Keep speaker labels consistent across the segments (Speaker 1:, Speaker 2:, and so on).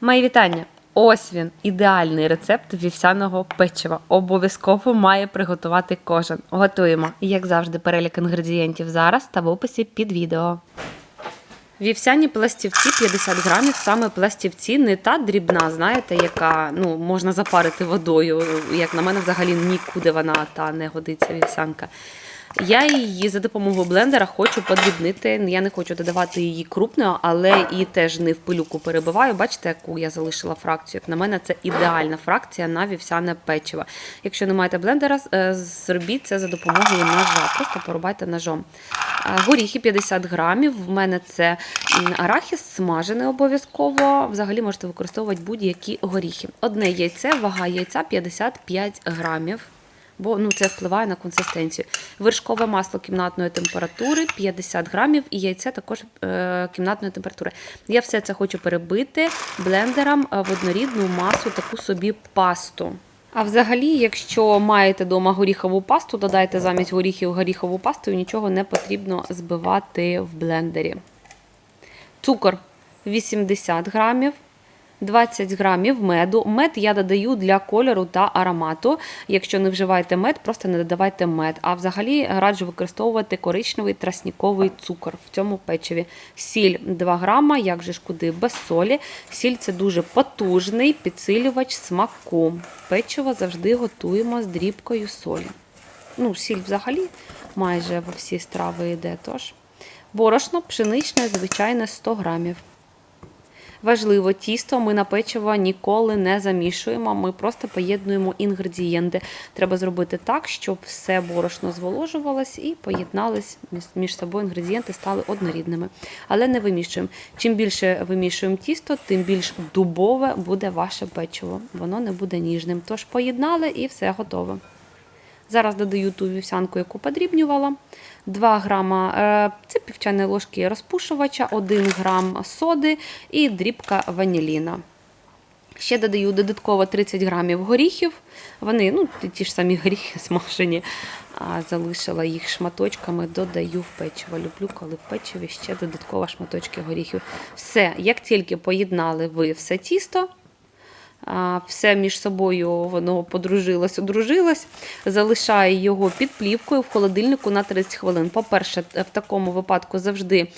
Speaker 1: Мої вітання! Ось він, ідеальний рецепт вівсяного печива. Обов'язково має приготувати кожен. Готуємо, як завжди, перелік інгредієнтів зараз та в описі під відео. Вівсяні пластівці 50 грамів, саме пластівці, не та дрібна, знаєте, яка ну, можна запарити водою. Як на мене, взагалі нікуди вона та не годиться вівсянка. Я її за допомогою блендера хочу подрібнити. Я не хочу додавати її крупною, але і теж не в пилюку перебиваю. Бачите, яку я залишила фракцію. Як на мене, це ідеальна фракція на вівсяне печиво. Якщо не маєте блендера, е, зробіть це за допомогою ножа. Просто порубайте ножом. Е, Горіхи 50 грамів. В мене це арахіс смажений обов'язково. Взагалі можете використовувати будь-які горіхи. Одне яйце, вага яйця 55 грамів. Бо ну, це впливає на консистенцію. Вершкове масло кімнатної температури 50 грамів і яйце також е, кімнатної температури. Я все це хочу перебити блендером е, в однорідну масу, таку собі пасту. А взагалі, якщо маєте вдома горіхову пасту, додайте замість горіхів горіхову пасту і нічого не потрібно збивати в блендері. Цукор 80 грамів. 20 грамів меду. Мед я додаю для кольору та аромату. Якщо не вживаєте мед, просто не додавайте мед. А взагалі раджу використовувати коричневий тростниковий цукор в цьому печиві. Сіль 2 грама, як же ж куди, без солі. Сіль це дуже потужний підсилювач смаку. Печиво завжди готуємо з дрібкою солі. Ну, сіль взагалі майже во всі страви йде. Тож. Борошно пшеничне, звичайне 100 грамів. Важливо, тісто ми на печиво ніколи не замішуємо, ми просто поєднуємо інгредієнти. Треба зробити так, щоб все борошно зволожувалось і поєднались між собою інгредієнти стали однорідними. Але не вимішуємо. Чим більше вимішуємо тісто, тим більш дубове буде ваше печиво. Воно не буде ніжним. Тож поєднали і все готове. Зараз додаю ту вівсянку, яку подрібнювала. 2 грама е, це півчайної ложки розпушувача, 1 грам соди і дрібка ваніліна. Ще додаю додатково 30 грамів горіхів. Вони ну, ті ж самі горіхи смажені, а залишила їх шматочками, додаю в печиво. Люблю, коли в печиві ще додатково шматочки горіхів. Все, як тільки поєднали ви все тісто, все між собою воно подружилось, одружилось. Залишаю його під плівкою в холодильнику на 30 хвилин. По-перше, в такому випадку завжди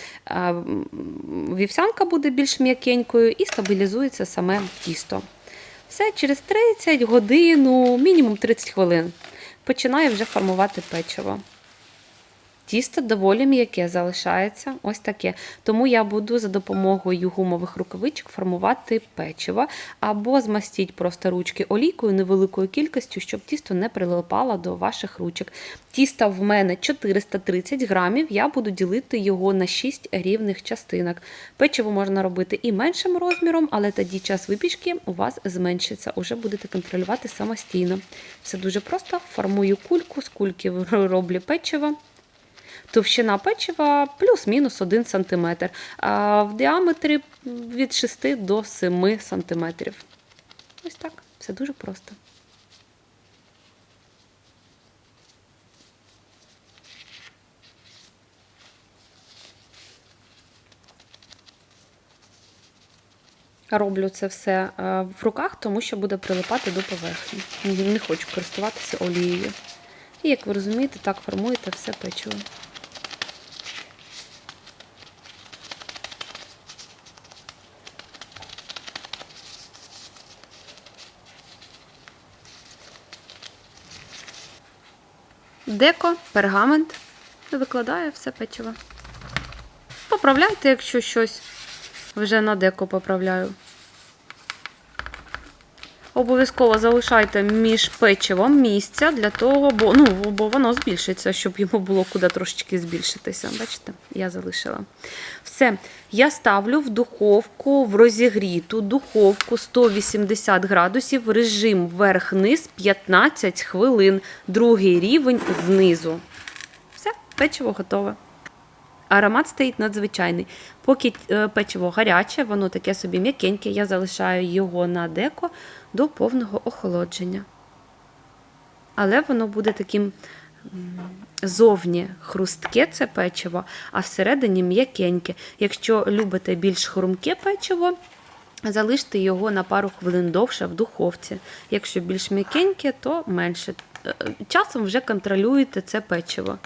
Speaker 1: вівсянка буде більш м'якенькою і стабілізується саме тісто. Все через 30 годину, мінімум 30 хвилин. Починаю вже формувати печиво. Тісто доволі м'яке залишається, ось таке. Тому я буду за допомогою гумових рукавичок формувати печиво, або змастіть просто ручки олійкою невеликою кількістю, щоб тісто не прилипало до ваших ручок. Тісто в мене 430 грамів, я буду ділити його на 6 рівних частинок. Печиво можна робити і меншим розміром, але тоді час випічки у вас зменшиться. Уже будете контролювати самостійно. Все дуже просто. Формую кульку, з кульки роблю печиво. Товщина печива плюс-мінус 1 см, а в діаметрі від 6 до 7 см. Ось так, все дуже просто. Роблю це все е, в руках, тому що буде прилипати до поверхні. Не хочу користуватися олією. І як ви розумієте, так формуєте все печиво. Деко, пергамент. Викладаю все печиво. Поправляйте, якщо щось вже на деко поправляю. Обов'язково залишайте між печивом місця для того, бо ну, бо воно збільшиться, щоб йому було куди трошечки збільшитися. Бачите, я залишила. Все, я ставлю в духовку в розігріту духовку 180 градусів, режим вверх-низ 15 хвилин, другий рівень знизу. Все, печиво готове. Аромат стоїть надзвичайний. Поки е, печиво гаряче, воно таке собі м'якеньке, я залишаю його на деко до повного охолодження. Але воно буде таким зовні хрустке це печиво, а всередині м'якеньке. Якщо любите більш хрумке печиво, Залиште його на пару хвилин довше в духовці. Якщо більш м'якеньке, то менше. Е, Часом вже контролюєте це печиво.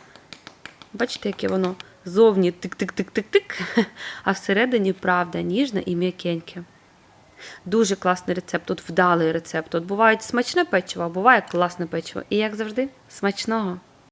Speaker 1: Бачите, яке воно зовні тик-тик-тик-тик-тик, а всередині правда ніжне і м'якеньке. Дуже класний рецепт, тут вдалий рецепт. Тут буває смачне печиво, а буває класне печиво. І як завжди, смачного!